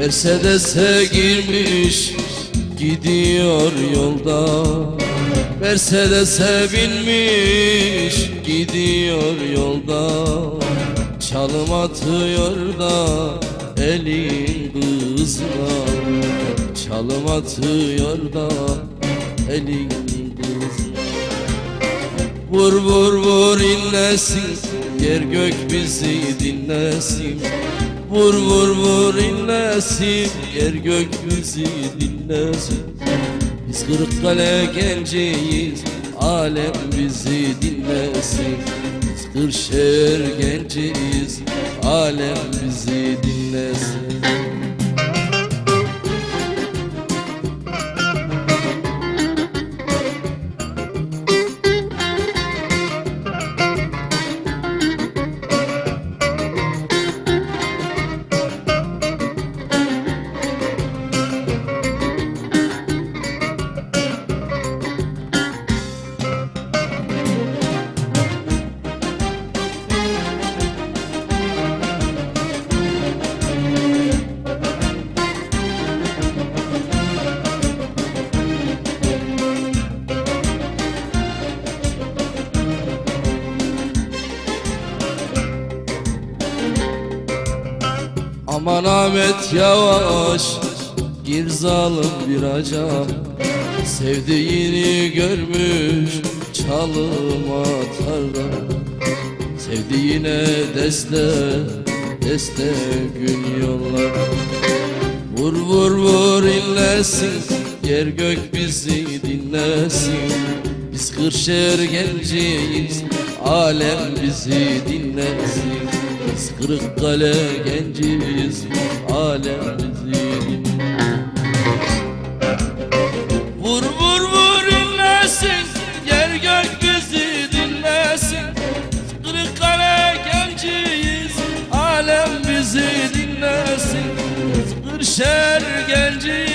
Mercedes'e girmiş gidiyor yolda. Mercedes'e binmiş gidiyor yolda. Çalım atıyor da elin kızına. Çalım atıyor da elin kızına. Vur vur vur inlesin Yer gök bizi dinlesin Vur vur vur inlesin Yer gök bizi dinlesin. Biz Kırıkkale genciyiz Alem bizi dinlesin. Biz Kırşehir genciyiz Alem Aman Ahmet yavaş. Gir zalim viraja Sevdiğini görmüş Çalım atar da Sevdiğine deste Deste gün yollar. Vur vur vur inlesin. Yer gök bizi dinlesin. Biz Kırşehir genciyiz Alem bizi dinlesin biz Kırıkkale genciyiz Alem bizim Vur vur vur inlesin Yer gök bizi dinlesin. Kırıkkale genciyiz Alem bizi dinlesin. Kırşehir genciyiz